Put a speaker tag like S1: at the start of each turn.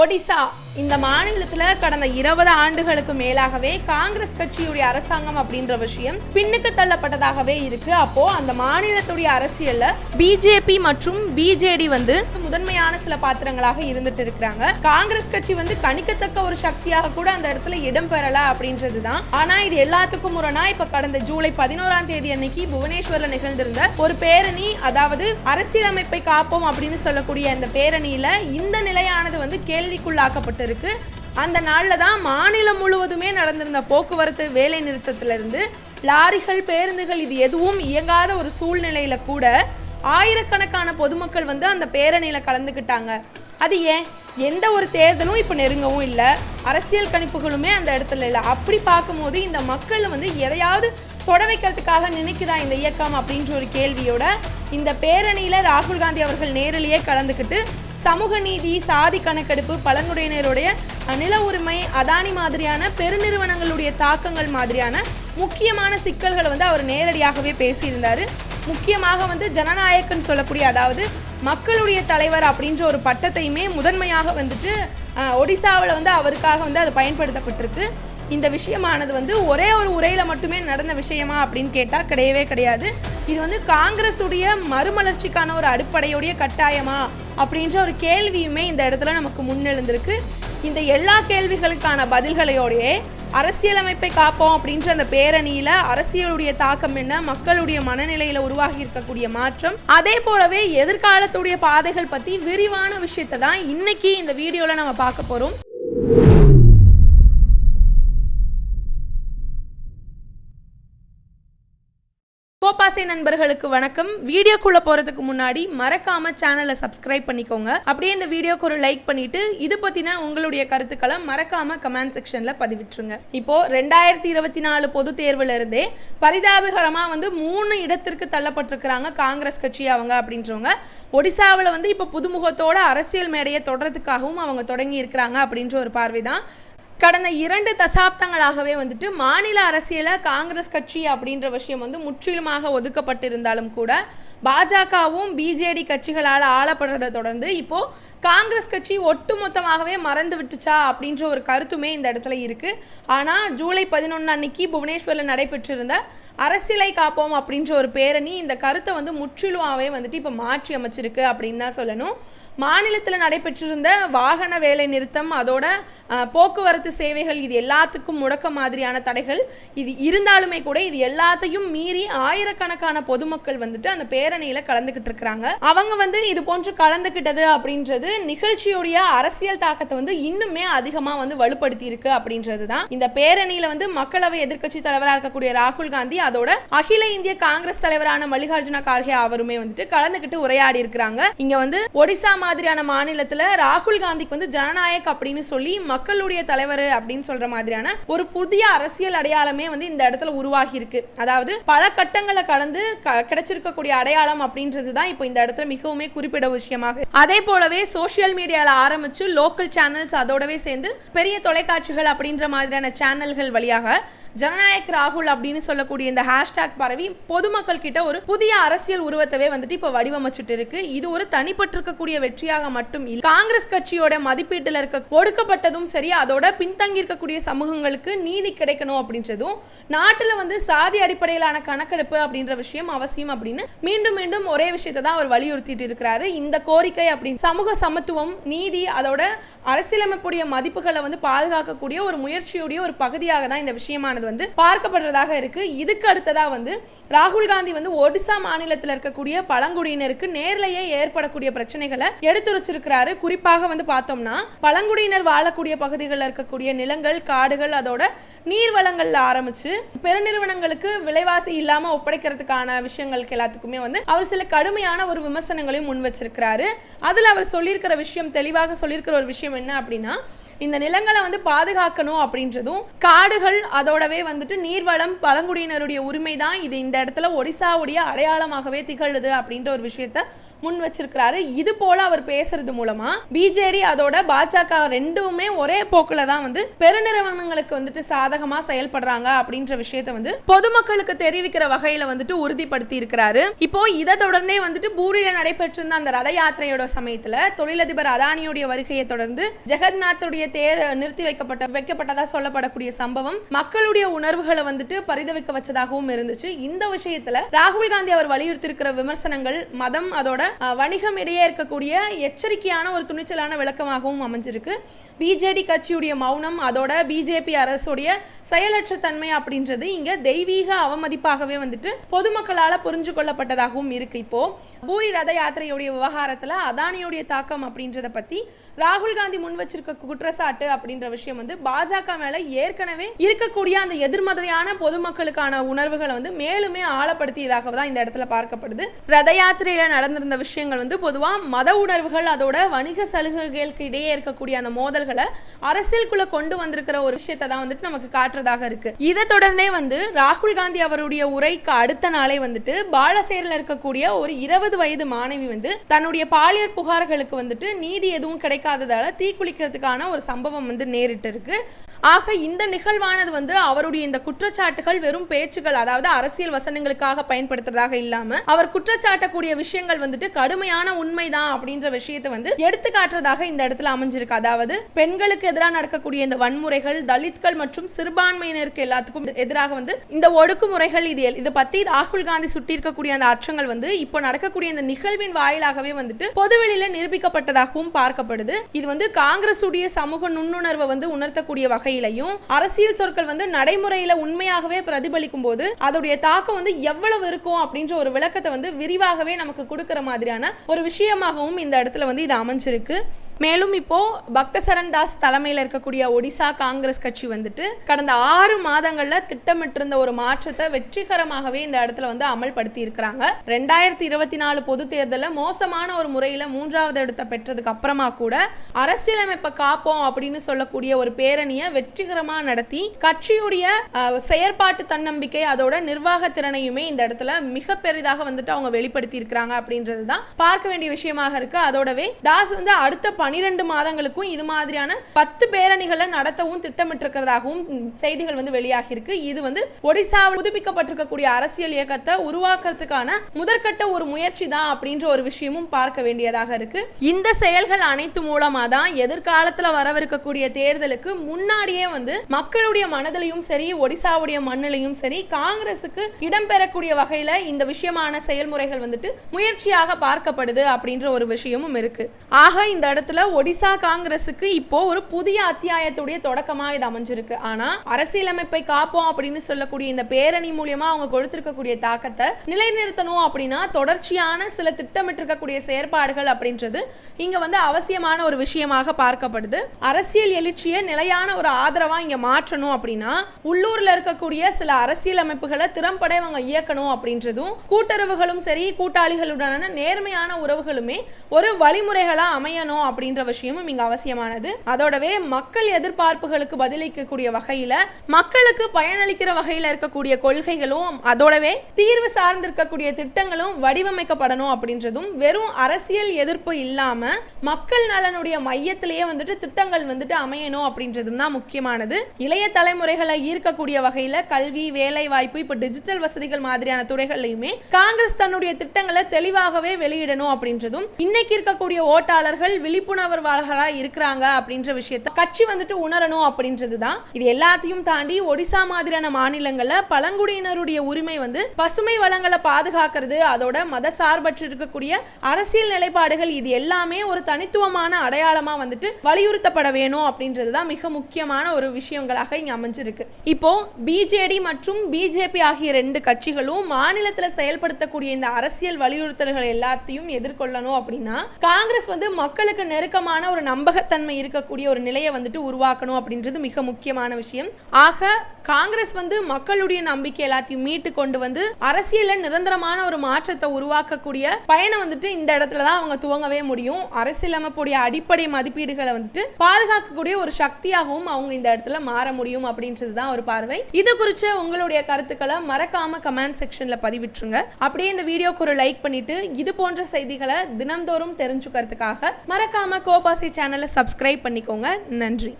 S1: ஒடிசா. இந்த மாநிலத்துல கடந்த இருபது ஆண்டுகளுக்கு மேலாகவே காங்கிரஸ் கட்சியுடைய அரசாங்கம் அப்படின்ற விஷயம் பின்னுக்கு தள்ளப்பட்டதாகவே இருக்கு. அப்போ அந்த மாநிலத்துடைய அரசியல்ல பிஜேபி மற்றும் பிஜேடி வந்து முதன்மையான சில பாத்திரங்களாக இருந்துட்டு இருக்கிறாங்க. காங்கிரஸ் கட்சி வந்து கணிக்கத்தக்க ஒரு சக்தியாக கூட அந்த இடத்துல இடம் பெறல அப்படின்றது தான் ஆனா இது எல்லாத்துக்கும் முரணா இப்ப கடந்த ஜூலை பதினோராம் தேதி அன்னைக்கு புவனேஸ்வர்ல நிகழ்ந்திருந்த ஒரு பேரணி அதாவது அரசியலமைப்பை காப்போம் அப்படின்னு சொல்லக்கூடிய அந்த பேரணியில இந்த நிலையானது வந்து கே கேள்விக்குள்ளாக்கப்பட்டிருக்கு அந்த நாளில் தான் மாநிலம் முழுவதுமே நடந்திருந்த போக்குவரத்து வேலை நிறுத்தத்திலிருந்து லாரிகள் பேருந்துகள் இது எதுவும் இயங்காத ஒரு சூழ்நிலையில கூட ஆயிரக்கணக்கான பொதுமக்கள் வந்து அந்த பேரணியில் கலந்துக்கிட்டாங்க. அது ஏன்? எந்த ஒரு தேர்தலும் இப்போ நெருங்கவும் இல்லை. அரசியல் கணிப்புகளுமே அந்த இடத்துல இல்லை. அப்படி பார்க்கும்போது இந்த மக்கள் வந்து எதையாவது தொட வைக்கிறதுக்காக நினைக்குதா இந்த இயக்கம் அப்படின்ற ஒரு கேள்வியோட இந்த பேரணியில் ராகுல் காந்தி அவர்கள் நேரிலேயே கலந்துக்கிட்டு சமூக நீதி சாதி கணக்கெடுப்பு பழங்குடியினருடைய நில உரிமை அதானி மாதிரியான பெருநிறுவனங்களுடைய தாக்கங்கள் மாதிரியான முக்கியமான சிக்கல்களை வந்து அவர் நேரடியாகவே பேசியிருந்தார். முக்கியமாக வந்து ஜனநாயகன் சொல்லக்கூடிய அதாவது மக்களுடைய தலைவர் அப்படின்ற ஒரு பட்டத்தையுமே முதன்மையாக வந்துட்டு ஒடிசாவில் வந்து அவருக்காக வந்து அது பயன்படுத்தப்பட்டிருக்கு. இந்த விஷயமானது வந்து ஒரே ஒரு உரையில் மட்டுமே நடந்த விஷயமா அப்படின்னு கேட்டால் கிடையவே கிடையாது. இது வந்து காங்கிரஸுடைய மறுமலர்ச்சிக்கான ஒரு அடிப்படையுடைய கட்டாயமா அப்படின்ற ஒரு கேள்வியுமே இந்த இடத்துல நமக்கு முன்னெழுந்திருக்கு. இந்த எல்லா கேள்விகளுக்கான பதில்களையோடையே அரசியலமைப்பை காப்போம் அப்படின்ற அந்த பேரணியில அரசியலுடைய தாக்கம் என்ன மக்களுடைய மனநிலையில உருவாகி இருக்கக்கூடிய மாற்றம் அதே போலவே எதிர்காலத்துடைய பாதைகள் பத்தி விரிவான விஷயத்தை தான் இன்னைக்கு இந்த வீடியோல நம்ம பார்க்க போறோம். கோபாசை நண்பர்களுக்கு வணக்கம். வீடியோக்குள்ள போறதுக்கு முன்னாடி மறக்காம சேனலை சப்ஸ்கிரைப் பண்ணிக்கோங்க. அப்படியே இந்த வீடியோக்கு ஒரு லைக் பண்ணிட்டு இது பத்தின உங்களுடைய கருத்துக்களை மறக்காம கமெண்ட் செக்ஷன்ல பதிவிட்டுருங்க. இப்போ ரெண்டாயிரத்தி இருபத்தி நாலு பொது தேர்வுல இருந்தே பரிதாபகரமா வந்து மூணு இடத்திற்கு தள்ளப்பட்டிருக்கிறாங்க காங்கிரஸ் கட்சி அவங்க அப்படின்றவங்க. ஒடிசாவில் வந்து இப்போ புதுமுகத்தோட அரசியல் மேடையை தொடர்றதுக்காகவும் அவங்க தொடங்கி இருக்கிறாங்க அப்படின்ற ஒரு பார்வை தான் கடந்த இரண்டு தசாப்தங்களாகவே வந்துட்டு மாநில அரசியல காங்கிரஸ் கட்சி அப்படின்ற விஷயம் வந்து முற்றிலுமாக ஒதுக்கப்பட்டிருந்தாலும் கூட பாஜகவும் பிஜேடி கட்சிகளால் ஆளப்படுறதை தொடர்ந்து இப்போ காங்கிரஸ் கட்சி ஒட்டுமொத்தமாகவே மறந்து விட்டுச்சா அப்படின்ற ஒரு கருத்துமே இந்த இடத்துல இருக்கு. ஆனால் ஜூலை பதினொன்று அன்னைக்கு புவனேஸ்வரில் நடைபெற்றிருந்த அரசியலை காப்போம் அப்படின்ற ஒரு பேரணி இந்த கருத்தை வந்து முற்றிலுமாவே வந்துட்டு இப்போ மாற்றி அமைச்சிருக்கு அப்படின்னு தான் சொல்லணும். மாநிலத்தில் நடைபெற்றிருந்த வாகன வேலை நிறுத்தம் அதோட போக்குவரத்து சேவைகள் இது எல்லாத்துக்கும் முடக்க மாதிரியான தடைகள் இது இருந்தாலுமே கூட இது எல்லாத்தையும் மீறி ஆயிரக்கணக்கான பொதுமக்கள் வந்துட்டு அந்த பேரணியில் கலந்துக்கிட்டு இருக்கிறாங்க அவங்க வந்து இது போன்று கலந்துக்கிட்டது அப்படின்றது நிகழ்ச்சியுடைய அரசியல் தாக்கத்தை வந்து இன்னுமே அதிகமாக வந்து வலுப்படுத்தி இருக்கு அப்படின்றது தான். இந்த பேரணியில் வந்து மக்களவை எதிர்க்கட்சி தலைவராக இருக்கக்கூடிய ராகுல் காந்தி அதோட அகில இந்திய காங்கிரஸ் தலைவரான மல்லிகார்ஜுன கார்கே அவருமே வந்துட்டு கலந்துக்கிட்டு உரையாடி இருக்கிறாங்க இங்க வந்து ஒடிசா மாதிரியான மாநிலத்தில் ராகுல் காந்திக்கு வந்து ஜனநாயக் அப்படின்னு சொல்லி மக்களுடைய தலைவர் அப்படின்னு சொல்ற மாதிரியான ஒரு புதிய அரசியல் அடையாளமே வந்து இந்த இடத்துல உருவாகி இருக்கு அதாவது பல கட்டங்களை கடந்து க- கிடைச்சிருக்கக்கூடிய அடையாளம் அப்படின்றது தான் இப்போ இந்த இடத்துல மிகவுமே குறிப்பிட விஷயமாக அதே போலவே சோசியல் மீடியாவில் ஆரம்பிச்சு லோக்கல் சேனல்ஸ் அதோடவே சேர்ந்து பெரிய தொலைக்காட்சிகள் அப்படின்ற மாதிரியான சேனல்கள் வழியாக ஜனநாயக் ராகுல் அப்படின்னு சொல்லக்கூடிய இந்த ஹேஷ்டேக் பரவி பொதுமக்கள் கிட்ட ஒரு புதிய அரசியல் உருவத்தவே வந்துட்டு இப்போ வடிவமைச்சிட்டு இருக்கு. இது ஒரு தனிப்பட்டிருக்கக்கூடிய வெற்றியாக மட்டும் இல்லை. காங்கிரஸ் கட்சியோட மதிப்பீட்டில் இருக்க ஒடுக்கப்பட்டதும் சரி அதோட பின்தங்கி இருக்கக்கூடிய சமூகங்களுக்கு நீதி கிடைக்கணும் அப்படின்றதும் நாட்டில் வந்து சாதி அடிப்படையிலான கணக்கெடுப்பு அப்படின்ற விஷயம் அவசியம் அப்படின்னு மீண்டும் மீண்டும் ஒரே விஷயத்தை தான் அவர் வலியுறுத்திட்டு இருக்கிறாரு. இந்த கோரிக்கை அப்படின்னு சமூக சமத்துவம் நீதி அதோட அரசியலமைப்புடைய மதிப்புகளை வந்து பாதுகாக்கக்கூடிய ஒரு முயற்சியுடைய ஒரு பகுதியாக தான் இந்த விஷயமானது வந்து பார்க்கப்படுறதாக இருக்கு. இதுக்கு அடுத்ததா வந்து ராகுல் காந்தி வந்து ஒடிசா மாநிலத்தில் இருக்கக்கூடிய பழங்குடியினருக்கு நேரிலேயே ஏற்படக்கூடிய பிரச்சனைகளை எடுத்துரைச்சிருக்கிறாரு. குறிப்பாக வந்து பார்த்தோம்னா பழங்குடியினர் வாழக்கூடிய பகுதிகளில் இருக்கக்கூடிய நிலங்கள் காடுகள் அதோட நீர்வளங்கள்ல ஆரம்பிச்சு பெருநிறுவனங்களுக்கு விலைவாசி இல்லாம ஒப்படைக்கிறதுக்கான விஷயங்களுக்கு எல்லாத்துக்குமே வந்து அவர் சில கடுமையான ஒரு விமர்சனங்களையும் முன் வச்சிருக்கிறாரு. அதுல அவர் சொல்லியிருக்கிற விஷயம் தெளிவாக சொல்லியிருக்கிற ஒரு விஷயம் என்ன அப்படின்னா இந்த நிலங்களை வந்து பாதுகாக்கணும் அப்படின்றதும் காடுகள் அதோடவே வந்துட்டு நீர்வளம் பழங்குடியினருடைய உரிமை தான் இது இந்த இடத்துல ஒடிசாவுடைய அடையாளமாகவே திகழுது அப்படின்ற ஒரு விஷயத்த முன் வச்சிருக்கிறாரு. இது போல அவர் பேசுறது மூலமா பிஜேடி அதோட பாஜக ரெண்டுமே ஒரே போக்குல தான் வந்து பெருநிறுவனங்களுக்கு வந்துட்டு சாதகமா செயல்படுறாங்க அப்படின்ற விஷயத்தை வந்து பொதுமக்களுக்கு தெரிவிக்கிற வகையில வந்துட்டு உறுதிப்படுத்தி இருக்கிறாரு இப்போ இதை தொடர்ந்தே வந்துட்டு பூரியில நடைபெற்றிருந்த அந்த ரத யாத்திரையோட சமயத்துல தொழிலதிபர் அதானியுடைய வருகையை தொடர்ந்து ஜெகநாத்துடைய தேர் நிறுத்தி வைக்கப்பட்ட வைக்கப்பட்டதா சொல்லப்படக்கூடிய சம்பவம் மக்களுடைய உணர்வுகளை வந்துட்டு பரிதவிக்க வச்சதாகவும் இருந்துச்சு. இந்த விஷயத்துல ராகுல் காந்தி அவர் வலியுறுத்தி இருக்கிற விமர்சனங்கள் மதம் அதோட வணிகம் இடையே இருக்கக்கூடிய எச்சரிக்கையான ஒரு துணிச்சலான விளக்கமாகவும் அமைஞ்சிருக்கு. பிஜேடி கட்சியுடைய மௌனம் அதோட பிஜேபி அரசுடைய செயலற்ற தன்மை அப்படின்றது இங்க தெய்வீக அவமதிப்பாகவே வந்துட்டு பொதுமக்களால் புரிஞ்சு கொள்ளப்பட்டதாகவும் இருக்கு இப்போ. பூரி ரத யாத்திரையுடைய விவகாரத்தில் அதானியுடைய தாக்கம் அப்படின்றத பத்தி ராகுல் காந்தி முன் வச்சிருக்க குற்றச்சாட்டு அப்படின்ற விஷயம் வந்து பாஜக மேல ஏற்கனவே இருக்கக்கூடிய அந்த எதிர்மறையான பொதுமக்களுக்கான உணர்வுகளை வந்து மேலுமே ஆழப்படுத்தியதாக தான் இந்த இடத்துல பார்க்கப்படுது. ரத யாத்திரையில நடந்திருந்த விஷயங்கள் வந்து பொதுவாக மத உணர்வுகள் அதோட வணிக சலுகைகளுக்கு இடையே இருக்கக்கூடிய அந்த மோதல்களை அரசியலுக்குள்ள கொண்டு வந்திருக்கிற ஒரு விஷயத்தை தான் வந்துட்டு நமக்கு காட்டுறதாக இருக்கு. இதை தொடர்ந்தே வந்து ராகுல் காந்தி அவருடைய உரைக்கு அடுத்த நாளே வந்துட்டு பாலசேரில் இருக்கக்கூடிய ஒரு இருபது வயது மாணவி வந்து தன்னுடைய பாலியல் புகார்களுக்கு வந்துட்டு நீதி எதுவும் கிடைக்காததால தீக்குளிக்கிறதுக்கான ஒரு சம்பவம் வந்து நேரிட்டு இருக்கு. ஆக இந்த நிகழ்வானது வந்து அவருடைய இந்த குற்றச்சாட்டுகள் வெறும் பேச்சுகள் அதாவது அரசியல் வசனங்களுக்காக பயன்படுத்துறதாக இல்லாம அவர் குற்றச்சாட்டக்கூடிய விஷயங்கள் வந்துட்டு கடுமையான உண்மைதான் அப்படின்ற விஷயத்தை வந்து எடுத்து காட்டுறதாக இந்த இடத்துல அமைஞ்சிருக்கு. அதாவது பெண்களுக்கு எதிராக நடக்கக்கூடிய இந்த வன்முறைகள் தலித்கள் மற்றும் சிறுபான்மையினருக்கு எல்லாத்துக்கும் எதிராக வந்து இந்த ஒடுக்குமுறைகள் இது எல்- இதை பத்தி ராகுல் காந்தி சுட்டி இருக்கக்கூடிய அந்த அச்சங்கள் வந்து இப்போ நடக்கக்கூடிய இந்த நிகழ்வின் வாயிலாகவே வந்துட்டு பொதுவெளியில நிரூபிக்கப்பட்டதாகவும் பார்க்கப்படுது. இது வந்து காங்கிரஸ் உடைய சமூக நுண்ணுணர்வை வந்து உணர்த்தக்கூடிய வகை வகையிலையும் அரசியல் சொற்கள் வந்து நடைமுறையில உண்மையாகவே பிரதிபலிக்கும் போது அதோடைய தாக்கம் வந்து எவ்வளவு இருக்கும் அப்படின்ற ஒரு விளக்கத்தை வந்து விரிவாகவே நமக்கு கொடுக்கிற மாதிரியான ஒரு விஷயமாகவும் இந்த இடத்துல வந்து இது அமைஞ்சிருக்கு. மேலும் இப்போ பக்தசரண் தாஸ் தலைமையில் இருக்கக்கூடிய ஒடிசா காங்கிரஸ் கட்சி வந்துட்டு கடந்த ஆறு மாதங்கள்ல திட்டமிட்டிருந்த ஒரு மாற்றத்தை வெற்றிகரமாகவே இந்த இடத்துல வந்து அமல்படுத்தி இருக்கிறாங்க. ரெண்டாயிரத்தி இருபத்தி நாலு பொது தேர்தலில் மோசமான ஒரு முறையில மூன்றாவது இடத்தை பெற்றதுக்கு அப்புறமா கூட அரசியலமைப்பை காப்போம் அப்படின்னு சொல்லக்கூடிய ஒரு பேரணியை வெற்றிகரமா நடத்தி கட்சியுடைய செயற்பாட்டு தன்னம்பிக்கை அதோட நிர்வாக திறனையுமே இந்த இடத்துல மிக பெரிதாக வந்துட்டு அவங்க வெளிப்படுத்தி இருக்கிறாங்க அப்படின்றது தான் பார்க்க வேண்டிய விஷயமாக இருக்கு. அதோடவே தாஸ் வந்து அடுத்த பனிரெண்டு மாதங்களுக்கும் இது மாதிரியான பத்து பேரணிகளை நடத்தவும் திட்டமிட்டிருக்கிறதாகவும் செய்திகள் வந்து வெளியாகியிருக்கு. இது வந்து ஒடிசாவில் புதுப்பிக்கப்பட்டிருக்கக்கூடிய அரசியல் இயக்கத்தை உருவாக்குறதுக்கான முதற்கட்ட ஒரு முயற்சி தான் அப்படின்ற ஒரு விஷயமும் பார்க்க வேண்டியதாக இருக்கு. இந்த செயல்கள் அனைத்து மூலமா தான் எதிர்காலத்துல வரவிருக்கக்கூடிய தேர்தலுக்கு முன்னாடியே வந்து மக்களுடைய மனதிலையும் சரி ஒடிசாவுடைய மண்ணிலையும் சரி காங்கிரசுக்கு இடம்பெறக்கூடிய வகையில இந்த விஷயமான செயல்முறைகள் வந்துட்டு முயற்சியாக பார்க்கப்படுது அப்படின்ற ஒரு விஷயமும் இருக்கு. ஆக இந்த இடத்துல ஒடிசா காங்கிரஸுக்கு இப்போ ஒரு புதிய அத்தியாயத்துடைய தொடக்கமா இது அமைஞ்சிருக்கு. ஆனா அரசியலமைப்பை காப்போம் அப்படின்னு சொல்லக்கூடிய இந்த பேரணி மூலியமா அவங்க கொடுத்திருக்கக்கூடிய தாக்கத்தை நிலைநிறுத்தணும் அப்படின்னா தொடர்ச்சியான சில திட்டமிட்டிருக்கக்கூடிய செயற்பாடுகள் அப்படின்றது இங்க வந்து அவசியமான ஒரு விஷயமாக பார்க்கப்படுது. அரசியல் எழுச்சியை நிலையான ஒரு ஆதரவா இங்க மாற்றணும் அப்படின்னா உள்ளூர்ல இருக்கக்கூடிய சில அரசியல் அமைப்புகளை திறம்பட இவங்க இயக்கணும் அப்படின்றதும் கூட்டுறவுகளும் சரி கூட்டாளிகளுடனான நேர்மையான உறவுகளுமே ஒரு வழிமுறைகளா அமையணும் அப்படின்ற விஷயமும் இங்க அவசியமானது. அதோடவே மக்கள் எதிர்பார்ப்புகளுக்கு பதிலளிக்கக்கூடிய வகையில மக்களுக்கு பயனளிக்கிற வகையில இருக்கக்கூடிய கொள்கைகளும் அதோடவே தீர்வு சார்ந்திருக்கக்கூடிய திட்டங்களும் வடிவமைக்கப்படணும் அப்படின்றதும் வெறும் அரசியல் எதிர்ப்பு இல்லாம மக்கள் நலனுடைய மையத்திலேயே வந்துட்டு திட்டங்கள் வந்துட்டு அமையணும் அப்படின்றதும் தான் முக்கியமானது. இளைய தலைமுறைகளை ஈர்க்கக்கூடிய வகையில கல்வி வேலை வாய்ப்பு இப்ப டிஜிட்டல் வசதிகள் மாதிரியான துறைகள்லையுமே காங்கிரஸ் தன்னுடைய திட்டங்களை தெளிவாகவே வெளியிடணும் அப்படின்றதும் இன்னைக்கு இருக்கக்கூடிய ஓட்டாளர்கள் விழிப்புணர்வாளர்களாக இருக்கிறாங்க அப்படின்ற விஷயத்த கட்சி வந்துட்டு உணரணும் அப்படின்றது தான் இது எல்லாத்தையும் தாண்டி ஒடிசா மாதிரியான மாநிலங்களில் பழங்குடியினருடைய உரிமை வந்து பசுமை வளங்களை பாதுகாக்கிறது அதோட மத சார்பற்று இருக்கக்கூடிய அரசியல் நிலைப்பாடுகள் இது எல்லாமே ஒரு தனித்துவமான அடையாளமா வந்துட்டு வலியுறுத்தப்பட வேணும் அப்படின்றது தான் மிக முக்கியமான ஒரு விஷயங்களாக இங்கே அமைஞ்சிருக்கு. இப்போ பிஜேடி மற்றும் பிஜேபி ஆகிய ரெண்டு கட்சிகளும் மாநிலத்துல செயல்படுத்தக்கூடிய இந்த அரசியல் வலியுறுத்தல்கள் எல்லாத்தையும் எதிர்கொள்ளணும் அப்படின்னா காங்கிரஸ் வந்து மக்களுக்கு நெருக்கமான ஒரு நம்பகத்தன்மை இருக்கக்கூடிய ஒரு நிலையை வந்துட்டு உருவாக்கணும் அப்படின்றது மிக முக்கியமான விஷயம். ஆக காங்கிரஸ் வந்து மக்களுடைய நம்பிக்கை எல்லாத்தையும் மீட்டு கொண்டு வந்து அரசியலில் நிரந்தரமான ஒரு மாற்றத்தை உருவாக்கக்கூடிய பயணம் வந்துட்டு இந்த இடத்துல தான் அவங்க துவங்கவே முடியும். அரசியலமைப்புடைய அடிப்படை மதிப்பீடுகளை வந்துட்டு பாதுகாக்கக்கூடிய ஒரு சக்தியாகவும் அவங்க இந்த இடத்துல மாற முடியும் அப்படின்றது தான் ஒரு பார்வை. இது குறித்து உங்களுடைய கருத்துக்களை மறக்காம கமெண்ட் செக்ஷன்ல பதிவிட்டுருங்க. அப்படியே இந்த வீடியோக்கு ஒரு லைக் பண்ணிட்டு இது போன்ற செய்திகளை தினந்தோறும் தெரிஞ்சுக்கிறதுக்காக மறக்காம கோபாசி சேனலை சப்ஸ்கிரைப் பண்ணிக்கோங்க. நன்றி.